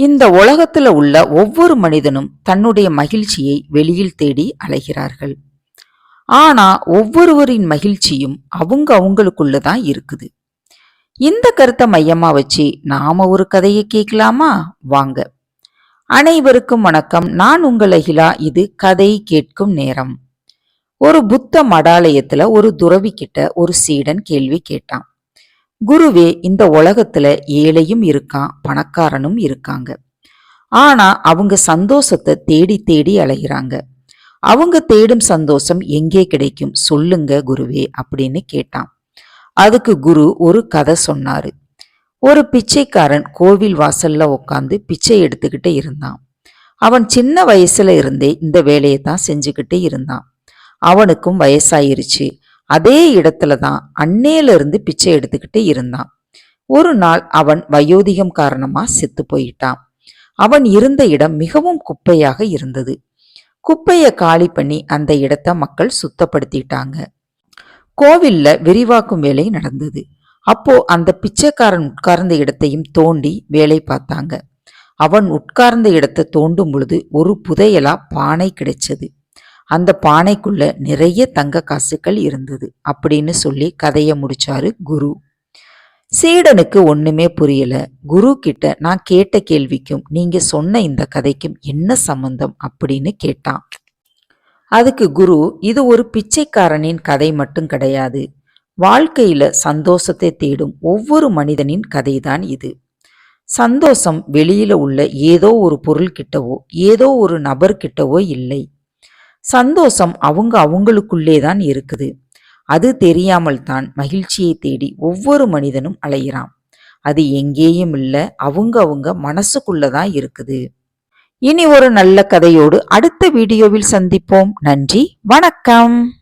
இந்த உலகத்தில் உள்ள ஒவ்வொரு மனிதனும் தன்னுடைய மகிழ்ச்சியை வெளியில் தேடி அலைகிறார்கள். ஆனா ஒவ்வொருவரின் மகிழ்ச்சியும் அவங்க அவங்களுக்குள்ள தான் இருக்குது. இந்த கருத்தை மையமா வச்சு நாம ஒரு கதையை கேட்கலாமா? வாங்க. அனைவருக்கும் வணக்கம். நான் உங்கள் அகிலா இது கதை கேட்கும் நேரம். ஒரு புத்த மடாலயத்துல ஒரு துறவி கிட்ட ஒரு சீடன் கேள்வி கேட்டான். குருவே இந்த உலகத்துல ஏழையும் இருக்கான் பணக்காரனும் இருக்காங்க. ஆனா அவங்க சந்தோஷத்தை தேடி தேடி அலைகிறாங்க அவங்க தேடும் சந்தோஷம் எங்கே கிடைக்கும்? சொல்லுங்க குருவே அப்படின்னு கேட்டான். அதுக்கு குரு ஒரு கதை சொன்னாரு. ஒரு பிச்சைக்காரன் கோவில் வாசல்ல உட்காந்து பிச்சை எடுத்துக்கிட்டு இருந்தான். அவன் சின்ன வயசுல இருந்தே இந்த வேலையை தான் செஞ்சுக்கிட்டு இருந்தான். அவனுக்கும் வயசாயிருச்சு. அதே இடத்துல தான் அன்னையிலிருந்து பிச்சை எடுத்துக்கிட்டு இருந்தான். ஒரு நாள் அவன் வயோதிகம் காரணமா செத்து போயிட்டான். அவன் இருந்த இடம் மிகவும் குப்பையாக இருந்தது. குப்பையை காலி பண்ணி அந்த இடத்த மக்கள் சுத்தப்படுத்திட்டாங்க. கோவில்ல விரிவாக்கும் வேலை நடந்தது. அப்போ அந்த பிச்சைக்காரன் உட்கார்ந்த இடத்தையும் தோண்டி வேலை பார்த்தாங்க. அவன் உட்கார்ந்த இடத்தை தோண்டும் பொழுது ஒரு புதையலா பானை கிடைச்சது. அந்த பானைக்குள்ள நிறைய தங்க காசுகள் இருந்தது அப்படின்னு சொல்லி கதையை முடிச்சாரு குரு. சீடனுக்கு ஒண்ணுமே புரியல. குரு கிட்ட நான் கேட்ட கேள்விக்கும் நீங்க சொன்ன இந்த கதைக்கும் என்ன சம்பந்தம் அப்படின்னு கேட்டான். அதுக்கு குரு இது ஒரு பிச்சைக்காரனின் கதை மட்டும் கிடையாது. வாழ்க்கையில சந்தோஷத்தை தேடும் ஒவ்வொரு மனிதனின் கதைதான் இது. சந்தோஷம் வெளியில உள்ள ஏதோ ஒரு பொருள் கிட்டவோ ஏதோ ஒரு நபர் கிட்டவோ இல்லை. சந்தோஷம் அவங்க அவங்களுக்குள்ளே தான் இருக்குது. அது தெரியாமல் தான் மகிழ்ச்சியை தேடி ஒவ்வொரு மனிதனும் அலைகிறான் அது எங்கேயும் இல்லை அவங்க அவங்க மனசுக்குள்ள தான் இருக்குது. இனி ஒரு நல்ல கதையோடு அடுத்த வீடியோவில் சந்திப்போம். நன்றி வணக்கம்.